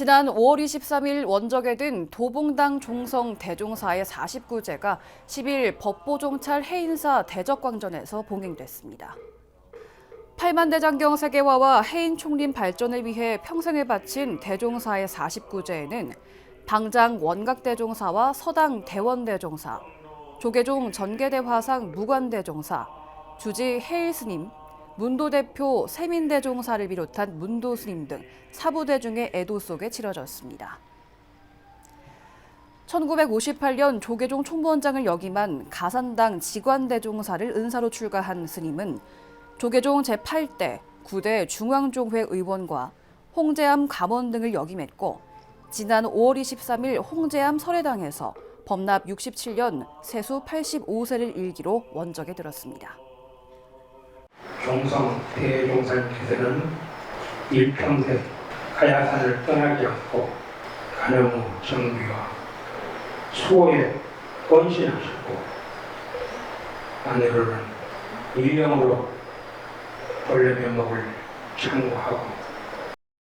지난 5월 23일 원적에 든 도봉당 종성 대종사의 49제가 10일 법보종찰 해인사 대적광전에서 봉행됐습니다. 8만 대장경 세계화와 해인 총림 발전을 위해 평생을 바친 대종사의 49제에는 당장 원각대종사와 서당 대원대종사, 조계종 전계대화상 무관대종사, 주지 해일스님, 문도 대표 세민대 종사를 비롯한 문도 스님 등 사부대중의 애도 속에 치러졌습니다. 1958년 조계종 총무원장을 역임한 가산당 직관대종사를 은사로 출가한 스님은 조계종 제8대 9대 중앙종회 의원과 홍제암 감원 등을 역임했고 지난 5월 23일 홍제암 설해당에서 범납 67년 세수 85세를 일기로 원적에 들었습니다. 종성 대종사님께서는 일평생 가야산을 떠나지 않고 가늠 정비와 수호에 헌신하셨고 아내로는 일령으로 본래 면목을 창고하고